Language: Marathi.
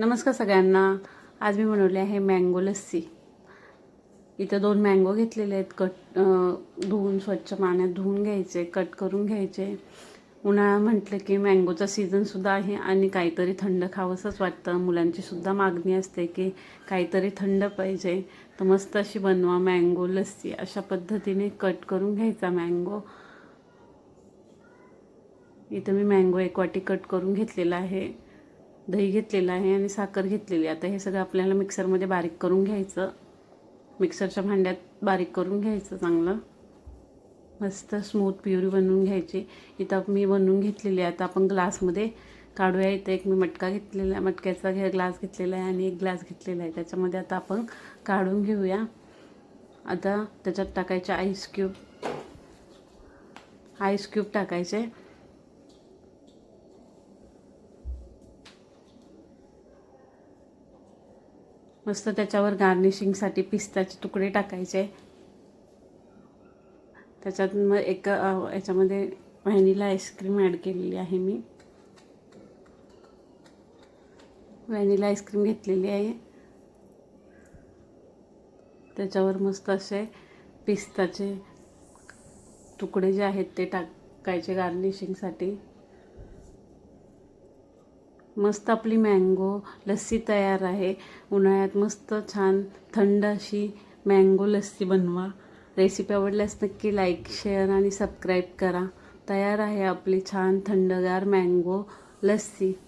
नमस्कार सगळ्यांना. आज मी बनवले आहे मँगो लस्सी. इथं दोन मँगो घेतलेले आहेत. कट धुवून स्वच्छ पाण्यात धुवून घ्यायचे कट करून घ्यायचे. उन्हाळा म्हटलं की मँगोचा सीझनसुद्धा आहे आणि काहीतरी थंड खावंसंच वाटतं. मुलांची सुद्धा मागणी असते की काहीतरी थंड पाहिजे. तर मस्त अशी बनवा मँगो लस्सी. अशा पद्धतीने कट करून घ्यायचा मँगो इथं मी मँगो एक वाटी कट करून घेतलेला आहे. दही घेतलेलं आहे आणि साखर घेतलेली आहे. आता हे सगळं आपल्याला मिक्सरमध्ये बारीक करून घ्यायचं. मिक्सरच्या भांड्यात बारीक करून घ्यायचं चांगलं. मस्त स्मूथ प्युरी बनवून घ्यायची. इथं मी बनवून घेतलेली आहे. आता आपण ग्लासमध्ये काढूया. इथं एक मी मटका घेतलेला आहे. मटक्याचा घे ग्लास घेतलेला आहे आणि एक ग्लास घेतलेला आहे. त्याच्यामध्ये आता आपण काढून घेऊया. आता त्याच्यात टाकायचे आईस क्यूब आईस क्यूब टाकायचे. मस्त त्याच्यावर गार्निशिंगसाठी पिस्ताचे तुकडे टाकायचे. त्याच्यात मग एक याच्यामध्ये व्हॅनिला आईस्क्रीम ॲड केलेली आहे मी. व्हॅनिला आईस्क्रीम घेतलेली आहे. त्याच्यावर मस्त असे पिस्ताचे तुकडे जे आहेत ते टाकायचे गार्निशिंगसाठी मस्त आपली मँगो लस्सी तयार आहे. उन्हाळ्यात मस्त छान थंड अशी मँगो लस्सी बनवा. रेसिपी आवडल्यास नक्की लाईक शेअर आणि सबस्क्राईब करा. तयार आहे आपली छान थंडगार मँगो लस्सी.